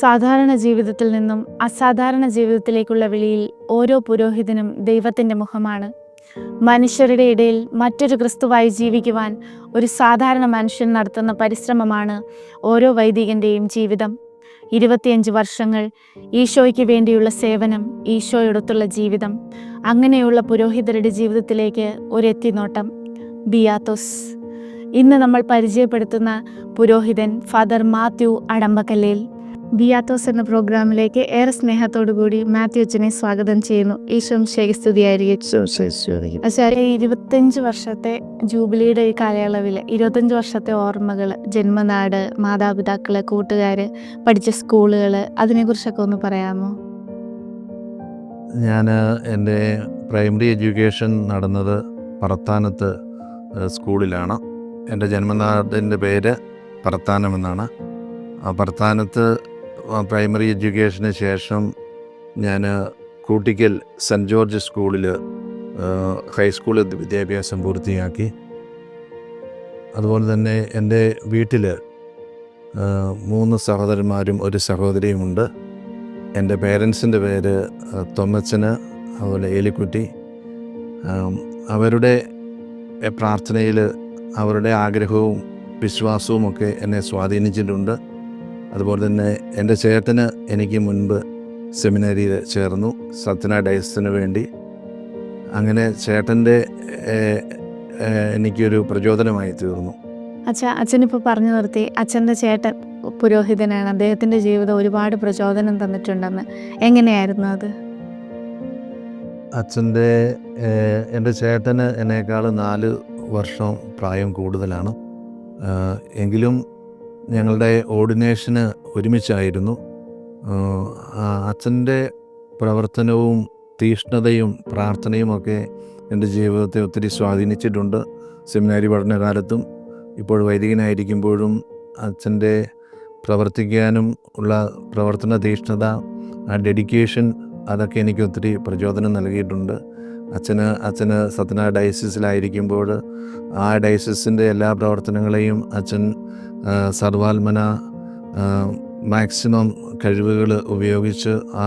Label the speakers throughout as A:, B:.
A: സാധാരണ ജീവിതത്തിൽ നിന്നും അസാധാരണ ജീവിതത്തിലേക്കുള്ള വിളിയിൽ ഓരോ പുരോഹിതനും ദൈവത്തിന്റെ മുഖമാണ്. മനുഷ്യരുടെ ഇടയിൽ മറ്റൊരു ക്രിസ്തുവായി ജീവിക്കുവാൻ ഒരു സാധാരണ മനുഷ്യൻ നടത്തുന്ന പരിശ്രമമാണ് ഓരോ വൈദികന്റെയും ജീവിതം. ഇരുപത്തിയഞ്ച് വർഷങ്ങൾ ഈശോയ്ക്ക് വേണ്ടിയുള്ള സേവനം ഈശോയോടൊത്തുള്ള ജീവിതം. അങ്ങനെയുള്ള പുരോഹിതരുടെ ജീവിതത്തിലേക്ക് ഒരു എത്തിനോട്ടം ബിയാത്തോസ്. ഇന്ന് നമ്മൾ പരിചയപ്പെടുത്തുന്ന പുരോഹിതൻ ഫാദർ മാത്യു അടമ്പക്കല്ലേൽ. ബിയാത്തോസ് എന്ന പ്രോഗ്രാമിലേക്ക് ഏറെ സ്നേഹത്തോടു കൂടി മാത്യു അച്ഛനെ സ്വാഗതം ചെയ്യുന്നു. ഈശോം ശേഖസ്തുതിയായിരിക്കും ആചാര്യ ഇരുപത്തഞ്ച് വർഷത്തെ ജൂബിലിയുടെ ഈ കാലയളവിൽ ഇരുപത്തഞ്ച് വർഷത്തെ ഓർമ്മകൾ ജന്മനാട് മാതാപിതാക്കൾ കൂട്ടുകാർ പഠിച്ച സ്കൂളുകൾ അതിനെക്കുറിച്ചൊക്കെ ഒന്ന് പറയാമോ?
B: ഞാൻ എന്റെ പ്രൈമറി എഡ്യൂക്കേഷൻ നടന്നത് പറത്താനത്ത് സ്കൂളിലാണ്. എന്റെ ജന്മനാടിന്റെ പേര് പറത്താനം എന്നാണ്. ആ പറത്താനത്ത് പ്രൈമറി എഡ്യൂക്കേഷന് ശേഷം ഞാൻ കൂട്ടിക്കൽ സെന്റ് ജോർജ് സ്കൂളിൽ ഹൈസ്കൂൾ വിദ്യാഭ്യാസം പൂർത്തിയാക്കി. അതുപോലെ തന്നെ എന്റെ വീട്ടിൽ മൂന്ന് സഹോദരന്മാരും ഒരു സഹോദരിയുമുണ്ട്. എന്റെ പേരൻസിന്റെ പേര് തൊമ്മച്ചന് അതുപോലെ ഏലിക്കുട്ടി. അവരുടെ പ്രാർത്ഥനയിൽ അവരുടെ ആഗ്രഹവും വിശ്വാസവും ഒക്കെ എന്നെ സ്വാധീനിച്ചിട്ടുണ്ട്. അതുപോലെ തന്നെ എന്റെ ചേട്ടന് എനിക്ക് മുൻപ് സെമിനാരിയിൽ ചേർന്നു സത്യന ഡയസിന് വേണ്ടി. അങ്ങനെ ചേട്ടന്റെ എനിക്കൊരു പ്രചോദനമായി തീർന്നു.
A: അച്ഛ അച്ഛനിപ്പോൾ പറഞ്ഞു നിർത്തി അച്ഛന്റെ ചേട്ടൻ പുരോഹിതനാണ് അദ്ദേഹത്തിന്റെ ജീവിതം ഒരുപാട് പ്രചോദനം തന്നിട്ടുണ്ടെന്ന്. എങ്ങനെയായിരുന്നു അത്?
B: അച്ഛന്റെ എന്റെ ചേട്ടന് എന്നേക്കാൾ നാല് വർഷം പ്രായം കൂടുതലാണ്. എങ്കിലും ഞങ്ങളുടെ ഓർഡിനേഷന് ഒരുമിച്ചായിരുന്നു. അച്ഛന്റെ പ്രവർത്തനവും തീഷ്ണതയും പ്രാർത്ഥനയും ഒക്കെ എന്റെ ജീവിതത്തെ ഒത്തിരി സ്വാധീനിച്ചിട്ടുണ്ട് സെമിനാരി പഠനകാലത്തും. ഇപ്പോൾ വൈദികനായിരിക്കുമ്പോഴും അച്ഛന്റെ പ്രവർത്തിക്കാനും ഉള്ള പ്രവർത്തന തീഷ്ണത ആ ഡെഡിക്കേഷൻ അതൊക്കെ എനിക്ക് ഒത്തിരി പ്രചോദനം നൽകിയിട്ടുണ്ട്. അച്ഛന് അച്ഛന് സത്യനാ ഡയസിസിലായിരിക്കുമ്പോൾ ആ ഡയസിസിന്റെ എല്ലാ പ്രവർത്തനങ്ങളെയും അച്ഛൻ സർവാത്മന മാക്സിമം കഴിവുകൾ ഉപയോഗിച്ച് ആ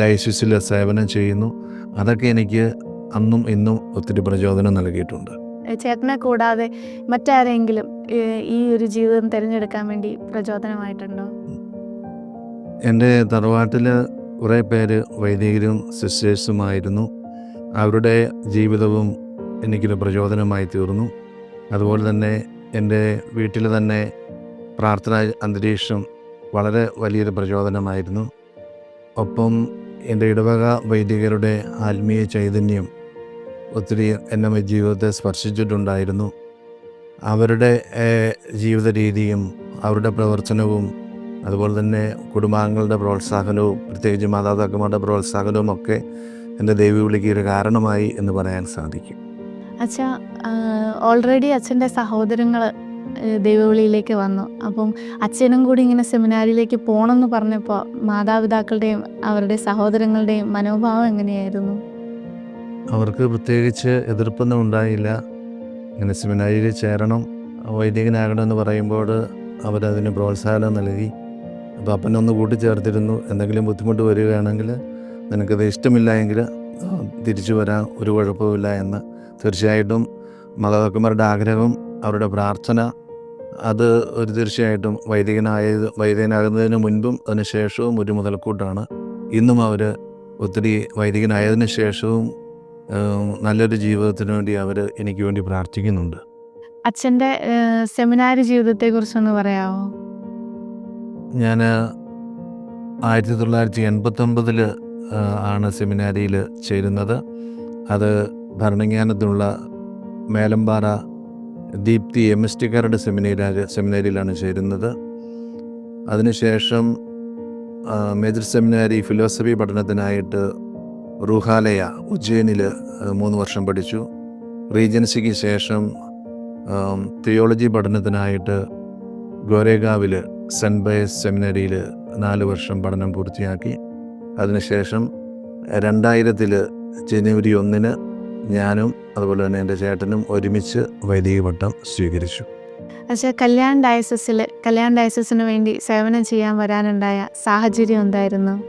B: ഡയസിസിൽ സേവനം ചെയ്യുന്നു. അതൊക്കെ എനിക്ക് അന്നും ഇന്നും ഒത്തിരി പ്രചോദനം നൽകിയിട്ടുണ്ട്.
A: ചേട്ടനെ കൂടാതെ മറ്റാരെങ്കിലും ഈ ഒരു ജീവിതം തിരഞ്ഞെടുക്കാൻ വേണ്ടി പ്രചോദനമായിട്ടുണ്ടോ?
B: എന്റെ തറവാട്ടിൽ കുറേ പേര് വൈദികരും സിസ്റ്റേഴ്സുമായിരുന്നു. അവരുടെ ജീവിതവും എനിക്കൊരു പ്രചോദനമായി തീർന്നു. അതുപോലെ തന്നെ എന്റെ വീട്ടിൽ തന്നെ പ്രാർത്ഥന അന്തരീക്ഷം വളരെ വലിയൊരു പ്രചോദനമായിരുന്നു. ഒപ്പം എന്റെ ഇടവക വൈദികരുടെ ആത്മീയ ചൈതന്യം ഒത്തിരി എന്നെ ജീവിതത്തെ സ്പർശിച്ചിട്ടുണ്ടായിരുന്നു. അവരുടെ ജീവിത രീതിയും അവരുടെ പ്രവർത്തനവും അതുപോലെ തന്നെ കുടുംബാംഗങ്ങളുടെ പ്രോത്സാഹനവും പ്രത്യേകിച്ച് മാതാപിതാക്കന്മാരുടെ പ്രോത്സാഹനവും ഒക്കെ എന്റെ ദൈവവിളിക്ക് ഒരു കാരണമായി എന്ന് പറയാൻ സാധിക്കും.
A: അച്ഛ ഓൾറെഡി അച്ഛന്റെ സഹോദരങ്ങൾ ദൈവവിളിയിലേക്ക് വന്നു. അപ്പം അച്ഛനും കൂടി ഇങ്ങനെ സെമിനാരിയിലേക്ക് പോകണമെന്ന് പറഞ്ഞപ്പോൾ മാതാപിതാക്കളുടെയും അവരുടെ സഹോദരങ്ങളുടെയും മനോഭാവം എങ്ങനെയായിരുന്നു?
B: അവർക്ക് പ്രത്യേകിച്ച് എതിർപ്പൊന്നും ഉണ്ടായില്ല. ഇങ്ങനെ സെമിനാരിയിൽ ചേരണം വൈദികനാകണം എന്ന് പറയുമ്പോൾ അവരതിന് പ്രോത്സാഹനം നൽകി. അപ്പോൾ അപ്പനൊന്ന് കൂട്ടിച്ചേർത്തിരുന്നു. എന്തെങ്കിലും ബുദ്ധിമുട്ട് വരികയാണെങ്കിൽ നിനക്കത് ഇഷ്ടമില്ല എങ്കിൽ തിരിച്ചു വരാൻ ഒരു കുഴപ്പമില്ല എന്ന് തീർച്ചയായിട്ടും മാതാപിതാക്കന്മാരുടെ ആഗ്രഹം അവരുടെ പ്രാർത്ഥന അത് ഒരു തീർച്ചയായിട്ടും വൈദികനായത് വൈദികനാകുന്നതിന് മുൻപും അതിന് ശേഷവും ഒരു മുതൽക്കൂട്ടാണ്. ഇന്നും അവർ ഒത്തിരി വൈദികനായതിനു ശേഷവും നല്ലൊരു ജീവിതത്തിന് വേണ്ടി അവർ എനിക്ക് വേണ്ടി പ്രാർത്ഥിക്കുന്നുണ്ട്.
A: അച്ഛന്റെ സെമിനാരി ജീവിതത്തെക്കുറിച്ചൊന്ന് പറയാമോ
B: ഞാൻ ആയിരത്തി തൊള്ളായിരത്തി എൺപത്തൊമ്പതിൽ ആണ് സെമിനാരിയിൽ ചേരുന്നത്. അത് ഭരണജ്ഞാനത്തിനുള്ള മേലമ്പാറ ദീപ്തി എം. എസ്. ടിക്കാരുടെ സെമിനേരി സെമിനേരിയിലാണ് ചേരുന്നത്. അതിനുശേഷം മേജർ സെമിനാരി ഫിലോസഫി പഠനത്തിനായിട്ട് റുഹാലയ ഉജ്ജയിനിൽ മൂന്ന് വർഷം പഠിച്ചു. റീജൻസിക്ക് ശേഷം തിയോളജി പഠനത്തിനായിട്ട് ഗോരേഗാവിൽ സെന്റ് ബയസ് സെമിനറിയിൽ നാല് വർഷം പഠനം പൂർത്തിയാക്കി. അതിനുശേഷം രണ്ടായിരത്തിൽ ജനുവരി ഒന്നിന് ഞാനും അതുപോലെ തന്നെ എന്റെ ചേട്ടനും ഒരുമിച്ച് വൈദിക പട്ടം സ്വീകരിച്ചു.
A: പക്ഷേ കല്യാൺ ഡയസസിൽ കല്യാൺ ഡയസസിന് വേണ്ടി സേവനം ചെയ്യാൻ വരാനുണ്ടായ സാഹചര്യം എന്തായിരുന്നു?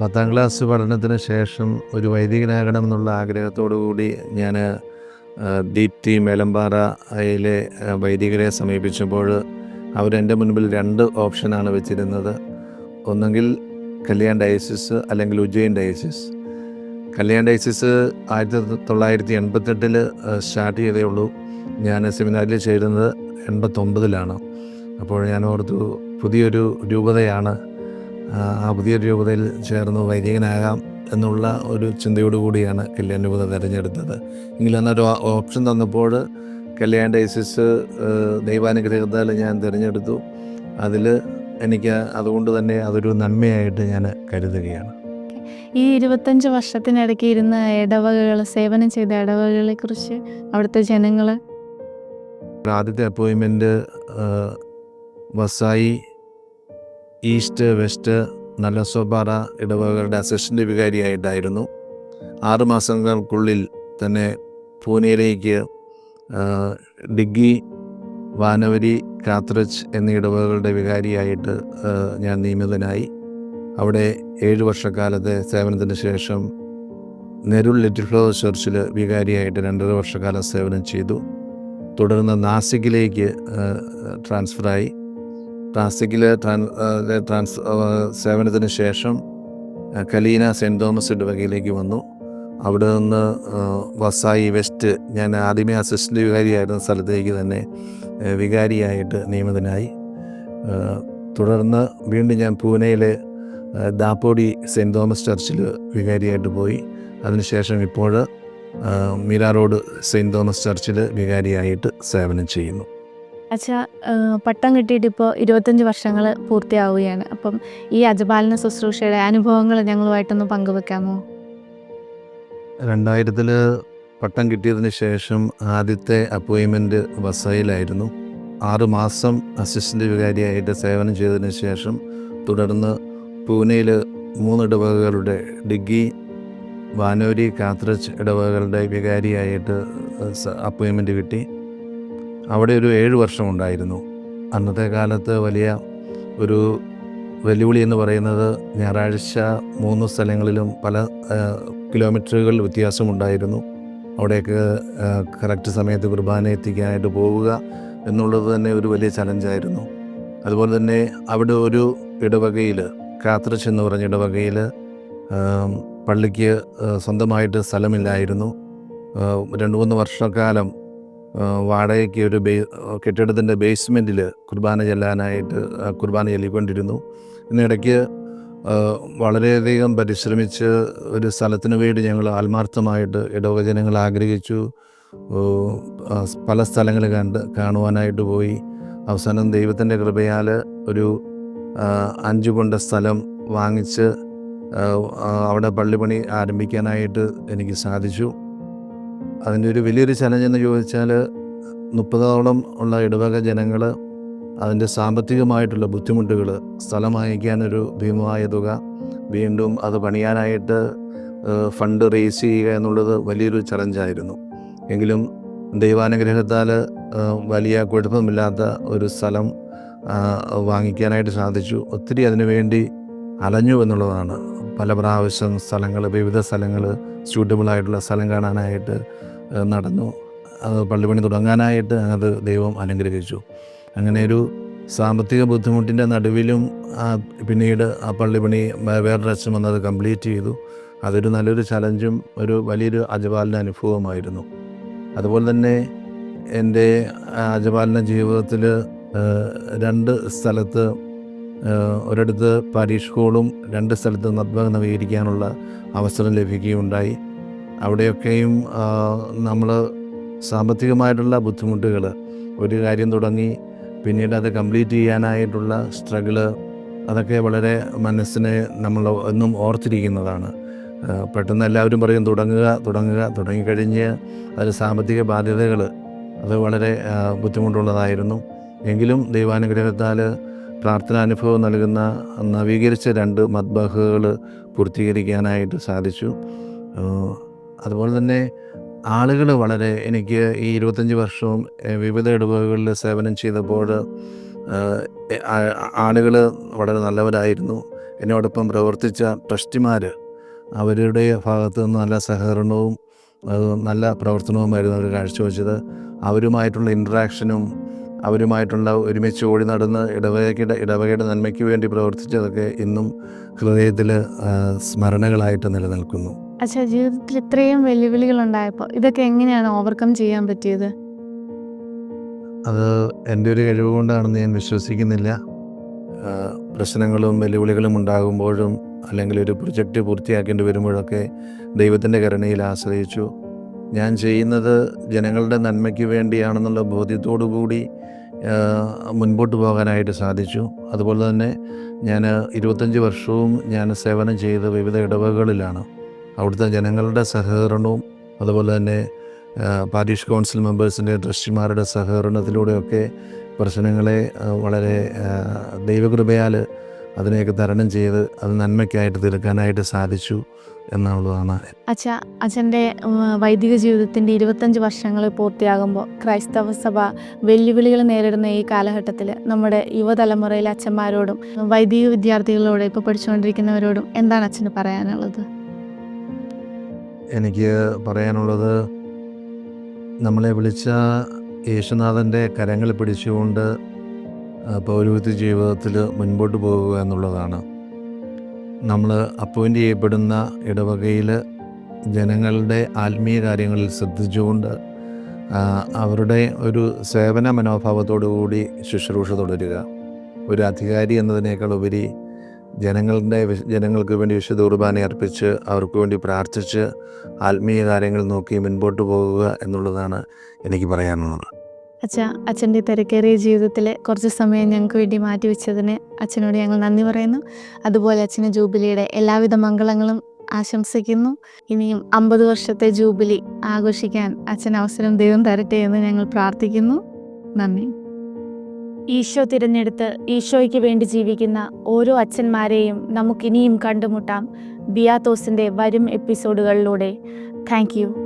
B: പത്താം ക്ലാസ് പഠനത്തിന് ശേഷം ഒരു വൈദികനാകണം എന്നുള്ള ആഗ്രഹത്തോടു കൂടി ഞാൻ ദീപ്തി മേലമ്പാറയിലെ വൈദികരെ സമീപിച്ചപ്പോൾ അവരെന്റെ മുൻപിൽ രണ്ട് ഓപ്ഷനാണ് വെച്ചിരുന്നത്. ഒന്നെങ്കിൽ കല്യാൺ ഡയസിസ് അല്ലെങ്കിൽ ഉജ്ജയിൻ ഡയസിസ് കല്യാൺ ഡൈസിസ് ആയിരത്തി തൊള്ളായിരത്തി എൺപത്തെട്ടിൽ സ്റ്റാർട്ട് ചെയ്തേ ഉള്ളൂ. ഞാൻ സെമിനാറിൽ ചേരുന്നത് എൺപത്തൊമ്പതിലാണ്. അപ്പോൾ ഞാൻ ഓർത്തു പുതിയൊരു രൂപതയാണ്. ആ, പുതിയ രൂപതയിൽ ചേർന്ന് വൈദികനാകാം എന്നുള്ള ഒരു ചിന്തയോടു കൂടിയാണ് കല്യാൺ രൂപത തിരഞ്ഞെടുത്തത്. എങ്കിലും അന്നൊരു ഓപ്ഷൻ തന്നപ്പോൾ കല്യാൺ ഡൈസിസ് ദൈവാനുഗ്രഹത്താൽ ഞാൻ തിരഞ്ഞെടുത്തു. അതിൽ എനിക്ക് അതുകൊണ്ട് തന്നെ അതൊരു നന്മയായിട്ട് ഞാൻ കരുതുകയാണ്.
A: ഈ ഇരുപത്തഞ്ച് വർഷത്തിനിടയ്ക്ക് ഇരുന്ന ഇടവകകൾ സേവനം ചെയ്ത ഇടവകകളെ കുറിച്ച് അവിടുത്തെ ജനങ്ങൾ
B: ആദ്യത്തെ അപ്പോയിൻമെന്റ് വസായി ഈസ്റ്റ് വെസ്റ്റ് നല്ല നല്ലസോപാറ ഇടവകകളുടെ അസിസ്റ്റന്റ് വികാരിയായിട്ടായിരുന്നു. ആറ് മാസങ്ങൾക്കുള്ളിൽ തന്നെ പൂനെയിലേക്ക് ഡിഗ്ഗി വാനവരി കാത്രജ് എന്നീ ഇടവകകളുടെ വികാരിയായിട്ട് ഞാൻ നിയമിതനായി. അവിടെ ഏഴ് വർഷക്കാലത്തെ സേവനത്തിന് ശേഷം നെരുൾ ലിറ്റിൽ ഫ്ലവർ ചർച്ചിൽ വികാരിയായിട്ട് രണ്ടര വർഷക്കാലം സേവനം ചെയ്തു. തുടർന്ന് നാസിക്കിലേക്ക് ട്രാൻസ്ഫറായി. നാസിക്കിലെ ട്രാൻസ് സേവനത്തിന് ശേഷം കലീന സെന്റ് തോമസ് ഇടവകയിലേക്ക് വന്നു. അവിടെ നിന്ന് വസായി വെസ്റ്റ് ഞാൻ ആദ്യമേ അസിസ്റ്റന്റ് വികാരിയായിരുന്ന സ്ഥലത്തേക്ക് തന്നെ വികാരിയായിട്ട് നിയമിതനായി. തുടർന്ന് വീണ്ടും ഞാൻ പൂനെയിലെ ദാപ്പോടി സെന്റ് തോമസ് ചർച്ചിൽ വികാരിയായിട്ട് പോയി. അതിനുശേഷം ഇപ്പോൾ മീരാ റോഡ് സെന്റ് തോമസ് ചർച്ചിൽ വികാരിയായിട്ട് സേവനം ചെയ്യുന്നു.
A: അച്ഛാ പട്ടം കിട്ടിയിട്ട് ഇപ്പോൾ ഇരുപത്തഞ്ച് വർഷങ്ങൾ പൂർത്തിയാവുകയാണ്. അപ്പം ഈ അജപാലന ശുശ്രൂഷയുടെ അനുഭവങ്ങൾ ഞങ്ങളുമായിട്ടൊന്ന് പങ്കുവെക്കാമോ?
B: രണ്ടായിരത്തിൽ പട്ടം കിട്ടിയതിന് ശേഷം ആദ്യത്തെ അപ്പോയിൻമെന്റ് വസയിലായിരുന്നു. ആറുമാസം അസിസ്റ്റന്റ് വികാരിയായിട്ട് സേവനം ചെയ്തതിന് ശേഷം തുടർന്ന് പൂനെയിൽ മൂന്ന് ഇടവകകളുടെ ഡിഗ്ഗി വാനോരി കാത്രച്ച് ഇടവകകളുടെ വികാരിയായിട്ട് അപ്പോയിൻമെന്റ് കിട്ടി. അവിടെ ഒരു ഏഴ് വർഷം ഉണ്ടായിരുന്നു അന്നത്തെ കാലത്ത് വലിയ ഒരു വെല്ലുവിളി എന്ന് പറയുന്നത് ഞായറാഴ്ച മൂന്ന് സ്ഥലങ്ങളിലും പല കിലോമീറ്ററുകൾ വ്യത്യാസമുണ്ടായിരുന്നു. അവിടേക്ക് കറക്റ്റ് സമയത്ത് കുർബാന എത്തിക്കാനായിട്ട് പോവുക എന്നുള്ളത് തന്നെ ഒരു വലിയ ചലഞ്ചായിരുന്നു. അതുപോലെ തന്നെ അവിടെ ഒരു ഇടവകയിൽ കാത്രച്ച് എന്ന് പറഞ്ഞ ഇടവകയിൽ പള്ളിക്ക് സ്വന്തമായിട്ട് സ്ഥലമില്ലായിരുന്നു. രണ്ട് മൂന്ന് വർഷക്കാലം വാടകയ്ക്ക് ഒരു ബേ കെട്ടിടത്തിന്റെ ബേസ്മെന്റിൽ കുർബാന ചെല്ലാനായിട്ട് കുർബാന ചൊല്ലിക്കൊണ്ടിരുന്നു. ഇന്നിടയ്ക്ക് വളരെയധികം പരിശ്രമിച്ച് ഒരു സ്ഥലത്തിന് വേണ്ടി ഞങ്ങൾ ആത്മാർത്ഥമായിട്ട് ഇടവക ജനങ്ങൾ ആഗ്രഹിച്ചു പല സ്ഥലങ്ങൾ കണ്ട് കാണുവാനായിട്ട് പോയി. അവസാനം ദൈവത്തിന്റെ കൃപയാൽ ഒരു അഞ്ച് കൊണ്ട സ്ഥലം വാങ്ങിച്ച് അവിടെ പള്ളിപ്പണി ആരംഭിക്കാനായിട്ട് എനിക്ക് സാധിച്ചു. അതിന്റെ ഒരു വലിയൊരു ചലഞ്ച് എന്ന് ചോദിച്ചാൽ മുപ്പതോളം ഉള്ള ഇടവക ജനങ്ങൾ അതിന്റെ സാമ്പത്തികമായിട്ടുള്ള ബുദ്ധിമുട്ടുകൾ സ്ഥലം വാങ്ങിക്കാനൊരു ഭീമമായ തുക വീണ്ടും അത് പണിയാനായിട്ട് ഫണ്ട് റേസ് ചെയ്യുക എന്നുള്ളത് വലിയൊരു ചലഞ്ചായിരുന്നു എങ്കിലും ദൈവാനുഗ്രഹത്താൽ വലിയ കുഴപ്പമില്ലാത്ത ഒരു സ്ഥലം വാങ്ങിക്കാനായിട്ട് സാധിച്ചു. ഒത്തിരി അതിനുവേണ്ടി അലഞ്ഞു എന്നുള്ളതാണ്. പല പ്രാവശ്യം സ്ഥലങ്ങൾ വിവിധ സ്ഥലങ്ങൾ സ്യൂട്ടബിളായിട്ടുള്ള സ്ഥലം കാണാനായിട്ട് നടന്നു. അത് പള്ളിപ്പണി തുടങ്ങാനായിട്ട് അത് ദൈവം അനുഗ്രഹിച്ചു. അങ്ങനെ ഒരു സാമ്പത്തിക ബുദ്ധിമുട്ടിന്റെ നടുവിലും പിന്നീട് ആ പള്ളിപ്പണി വേറെ വേറൊരു അച്ഛൻ വന്നത് കംപ്ലീറ്റ് ചെയ്തു. അതൊരു നല്ലൊരു ചലഞ്ചും ഒരു വലിയൊരു അജപാലന അനുഭവമായിരുന്നു. അതുപോലെ തന്നെ എന്റെ അജപാലന ജീവിതത്തിൽ രണ്ട് സ്ഥലത്ത് ഒരിടത്ത് പാരീഷ് ഹോളും രണ്ട് സ്ഥലത്ത് നദ്വ നവീകരിക്കാനുള്ള അവസരം ലഭിക്കുകയുണ്ടായി. അവിടെയൊക്കെയും നമ്മൾ സാമ്പത്തികമായിട്ടുള്ള ബുദ്ധിമുട്ടുകൾ ഒരു കാര്യം തുടങ്ങി പിന്നീട് അത് കംപ്ലീറ്റ് ചെയ്യാനായിട്ടുള്ള സ്ട്രഗിൾ അതൊക്കെ വളരെ മനസ്സിനെ നമ്മൾ എന്നും ഓർത്തിരിക്കുന്നതാണ്. പെട്ടെന്ന് എല്ലാവരും പറയും തുടങ്ങുക തുടങ്ങുക തുടങ്ങിക്കഴിഞ്ഞ് അതിൽ സാമ്പത്തിക ബാധ്യതകൾ അത് വളരെ ബുദ്ധിമുട്ടുള്ളതായിരുന്നു. എങ്കിലും ദൈവാനുഗ്രഹത്താൽ പ്രാർത്ഥനാനുഭവം നൽകുന്ന നവീകരിച്ച രണ്ട് മദ്ബഹകൾ പൂർത്തീകരിക്കാനായിട്ട് സാധിച്ചു. അതുപോലെ തന്നെ ആളുകൾ വളരെ എനിക്ക് ഈ ഇരുപത്തഞ്ച് വർഷവും വിവിധ ഇടവകകളിൽ സേവനം ചെയ്തപ്പോൾ ആളുകൾ വളരെ നല്ലവരായിരുന്നു. എന്നോടൊപ്പം പ്രവർത്തിച്ച ട്രസ്റ്റിമാർ അവരുടെ ഭാഗത്തു നിന്ന് നല്ല സഹകരണവും നല്ല പ്രവർത്തനവുമായിരുന്നു അവർ കാഴ്ചവെച്ചത്. അവരുമായിട്ടുള്ള ഇൻട്രാക്ഷനും അവരുമായിട്ടുള്ള ഒരുമിച്ച് ഓടി നടന്ന് ഇടവകയുടെ ഇടവകയുടെ നന്മയ്ക്ക് വേണ്ടി പ്രവർത്തിച്ചതൊക്കെ ഇന്നും ഹൃദയത്തിൽ സ്മരണകളായിട്ട് നിലനിൽക്കുന്നു.
A: അച്ഛാ ജീവിതത്തിൽ ഇത്രയും വെല്ലുവിളികൾ ഉണ്ടായപ്പോൾ ഇതൊക്കെ എങ്ങനെയാണ് ഓവർകം ചെയ്യാൻ പറ്റിയത്?
B: അത് എന്റെ ഒരു കഴിവ് കൊണ്ടാണെന്ന് ഞാൻ വിശ്വസിക്കുന്നില്ല. പ്രശ്നങ്ങളും വെല്ലുവിളികളും ഉണ്ടാകുമ്പോഴും അല്ലെങ്കിൽ ഒരു പ്രൊജക്റ്റ് പൂർത്തിയാക്കേണ്ടി വരുമ്പോഴൊക്കെ ദൈവത്തിന്റെ കരുണയിൽ ആശ്രയിച്ചു. ഞാൻ ചെയ്യുന്നത് ജനങ്ങളുടെ നന്മയ്ക്ക് വേണ്ടിയാണെന്നുള്ള ബോധ്യത്തോടു കൂടി മുൻപോട്ട് പോകാനായിട്ട് സാധിച്ചു. അതുപോലെ തന്നെ ഞാൻ ഇരുപത്തഞ്ച് വർഷവും ഞാൻ സേവനം ചെയ്ത വിവിധ ഇടവകളിലാണ്. അവിടുത്തെ ജനങ്ങളുടെ സഹകരണവും അതുപോലെ തന്നെ പാരീഷ് കൗൺസിൽ മെമ്പേഴ്സിന്റെ ട്രസ്റ്റിമാരുടെ സഹകരണത്തിലൂടെയൊക്കെ പ്രശ്നങ്ങളെ വളരെ ദൈവകൃപയാൽ അതിനെയൊക്കെ തരണം ചെയ്ത് അത് നന്മയ്ക്കായിട്ട് തീർക്കാനായിട്ട് സാധിച്ചു എന്നുള്ളതാണ്.
A: അച്ഛ അച്ഛന്റെ വൈദിക ജീവിതത്തിന്റെ ഇരുപത്തഞ്ച് വർഷങ്ങൾ പൂർത്തിയാകുമ്പോൾ ക്രൈസ്തവ സഭ വെല്ലുവിളികൾ നേരിടുന്ന ഈ കാലഘട്ടത്തിൽ നമ്മുടെ യുവതലമുറയിലെ അച്ഛന്മാരോടും വൈദിക വിദ്യാർത്ഥികളോടും ഇപ്പോൾ പഠിച്ചുകൊണ്ടിരിക്കുന്നവരോടും എന്താണ് അച്ഛന് പറയാനുള്ളത്?
B: എനിക്ക് പറയാനുള്ളത് നമ്മളെ വിളിച്ച യേശുനാഥന്റെ കരങ്ങൾ പിടിച്ചുകൊണ്ട് പൗരോഹിത്യ ജീവിതത്തിൽ മുൻപോട്ട് പോകുക എന്നുള്ളതാണ്. നമ്മൾ അപ്പോയിന്റ് ചെയ്യപ്പെടുന്ന ഇടവകയിൽ ജനങ്ങളുടെ ആത്മീയ കാര്യങ്ങളിൽ ശ്രദ്ധിച്ചുകൊണ്ട് അവരുടെ ഒരു സേവന മനോഭാവത്തോടു കൂടി ശുശ്രൂഷ തുടരുക. ഒരു അധികാരി എന്നതിനേക്കാൾ ഉപരി ജനങ്ങളുടെ ജനങ്ങൾക്ക് വേണ്ടി വിശുദ്ധ കുർബാന അർപ്പിച്ച് അവർക്ക് വേണ്ടി പ്രാർത്ഥിച്ച് ആത്മീയ കാര്യങ്ങൾ നോക്കി മുൻപോട്ട് പോകുക എന്നുള്ളതാണ് എനിക്ക് പറയാനുള്ളത്.
A: അച്ഛ അച്ഛന്റെ തിരക്കേറിയ ജീവിതത്തിൽ കുറച്ച് സമയം ഞങ്ങൾക്ക് വേണ്ടി മാറ്റിവെച്ചതിന് അച്ഛനോട് ഞങ്ങൾ നന്ദി പറയുന്നു. അതുപോലെ അച്ഛന് ജൂബിലിയുടെ എല്ലാവിധ മംഗളങ്ങളും ആശംസിക്കുന്നു. ഇനിയും അമ്പത് വർഷത്തെ ജൂബിലി ആഘോഷിക്കാൻ അച്ഛൻ അവസരം ദൈവം തരട്ടെ എന്ന് ഞങ്ങൾ പ്രാർത്ഥിക്കുന്നു. നന്ദി. ഈശോ തിരഞ്ഞെടുത്ത് ഈശോയ്ക്ക് വേണ്ടി ജീവിക്കുന്ന ഓരോ അച്ഛന്മാരെയും നമുക്കിനിയും കണ്ടുമുട്ടാം. ബിയാത്തോസിന്റെ വരും എപ്പിസോഡുകളിലൂടെ. താങ്ക്